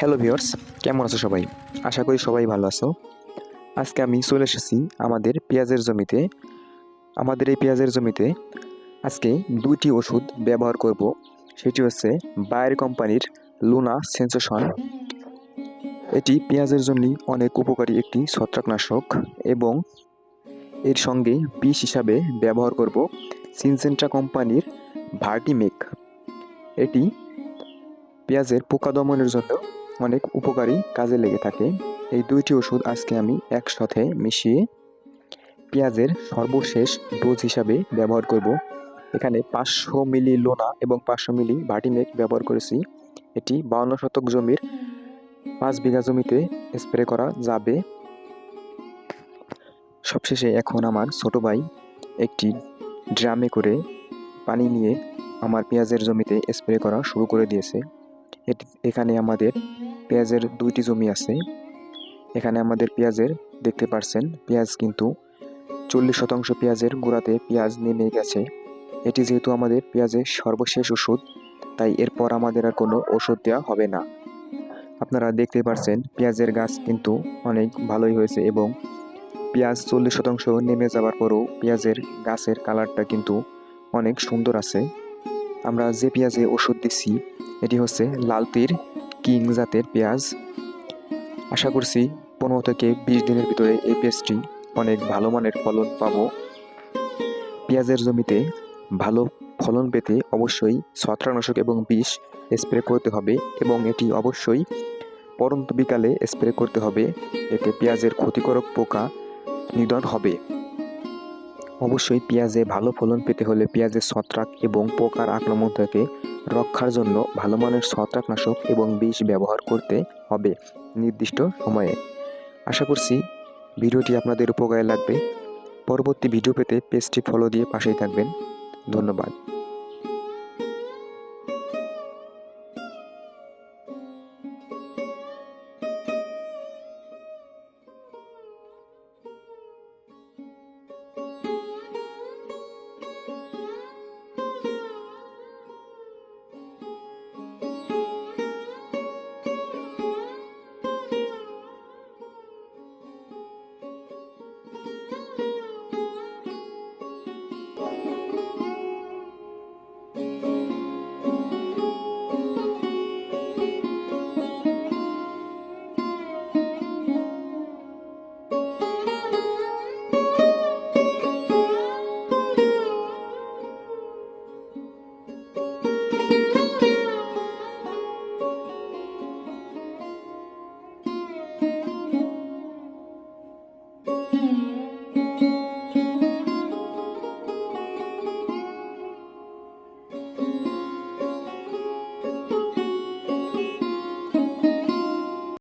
Hello viewers কেমন আছো সবাই? আশা করি সবাই ভালো আছো। আজকে আমি চলে এসেছি আমাদের পেঁয়াজের জমিতে। আমাদের এই পেঁয়াজের জমিতে আজকে দুইটি ওষুধ ব্যবহার করব। সেটি হচ্ছে বায়ার কোম্পানির লুনা সেন্সেশন এটি পেঁয়াজের জন্য অনেক উপকারী একটি ছত্রাকনাশক এবং এর সঙ্গে বিষ হিসাবে ব্যবহার করব। সিনসেন্ট্রা কোম্পানির ভার্টিমেক এটি পেঁয়াজের পোকা দমনের জন্য অনেক উপকারী কাজে লেগে থাকে। এই দুইটি ওষুধ আজকে আমি একসাথে মিশিয়ে পেঁয়াজের সর্বশেষ ডোজ হিসাবে ব্যবহার করব। এখানে পাঁচশো মিলি লোনা এবং পাঁচশো মিলি ভাটিমেক ব্যবহার করেছি। এটি বাউন্ন শতক জমির পাঁচ বিঘা জমিতে স্প্রে করা যাবে। সবশেষে এখন আমার ছোট ভাই একটি ড্রামে করে পানি নিয়ে আমার পেঁয়াজের জমিতে স্প্রে করা শুরু করে দিয়েছে। এটি এখানে আমাদের পেঁয়াজের দুইটি জমি আছে। এখানে আমাদের পেঁয়াজের, দেখতে পারছেন, পেঁয়াজ কিন্তু চল্লিশ শতাংশ পেঁয়াজের গোড়াতে পেঁয়াজ নেমে গেছে। এটি যেহেতু আমাদের পেঁয়াজের সর্বশেষ ওষুধ, তাই এরপর আমাদের আর কোনো ওষুধ দেওয়া হবে না। আপনারা দেখতে পারছেন, পেঁয়াজের গাছ কিন্তু অনেক ভালোই হয়েছে এবং পেঁয়াজ চল্লিশ শতাংশ নেমে যাওয়ার পরেও পেঁয়াজের গাছের কালারটা কিন্তু অনেক সুন্দর আছে। আমরা যে পেঁয়াজে ওষুধ দিচ্ছি এটি হচ্ছে লাল লালতির কিং জাতের পেঁয়াজ। আশা করছি পনেরো থেকে বিশ দিনের ভিতরে এই পেঁয়াজটি অনেক ভালো মানের ফলন পাবো। পেঁয়াজের জমিতে ভালো ফলন পেতে অবশ্যই ছত্রাকনাশক এবং বিষ স্প্রে করতে হবে এবং এটি অবশ্যই পরন্ত বিকালে স্প্রে করতে হবে। এতে পেঁয়াজের ক্ষতিকারক পোকা নিধন হবে। অবশ্যই পেঁয়াজে ভালো ফলন পেতে হলে পেঁয়াজের ছত্রাক এবং পোকার আক্রমণ থেকে রক্ষার জন্য ভালো মানের ছত্রাকনাশক এবং বিষ ব্যবহার করতে হবে নির্দিষ্ট সময়ে। আশা করছি ভিডিওটি আপনাদের উপকারে লাগবে। পরবর্তী ভিডিও পেতে পেজটি ফলো দিয়ে পাশেই থাকবেন। ধন্যবাদ।